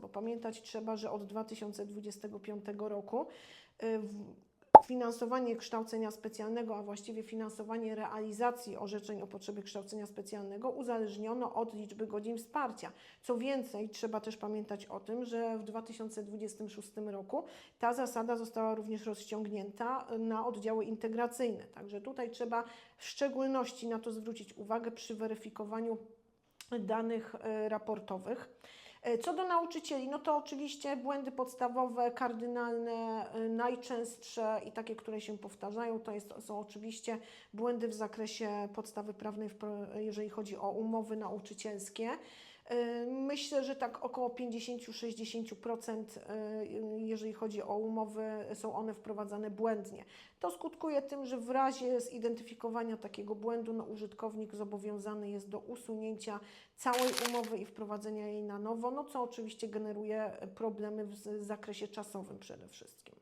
bo pamiętać trzeba, że od 2025 roku y, finansowanie kształcenia specjalnego, a właściwie finansowanie realizacji orzeczeń o potrzebie kształcenia specjalnego uzależniono od liczby godzin wsparcia. Co więcej, trzeba też pamiętać o tym, że w 2026 roku ta zasada została również rozciągnięta na oddziały integracyjne. Także tutaj trzeba w szczególności na to zwrócić uwagę przy weryfikowaniu danych e, raportowych. E, Co do nauczycieli, no to oczywiście błędy podstawowe, kardynalne, e, najczęstsze i takie, które się powtarzają, to jest, są oczywiście błędy w zakresie podstawy prawnej, jeżeli chodzi o umowy nauczycielskie. E, Myślę, że tak około 50-60%, e, jeżeli chodzi o umowy, są one wprowadzane błędnie. To skutkuje tym, że w razie zidentyfikowania takiego błędu, no, użytkownik zobowiązany jest do usunięcia całej umowy i wprowadzenia jej na nowo, no co oczywiście generuje problemy w zakresie czasowym przede wszystkim.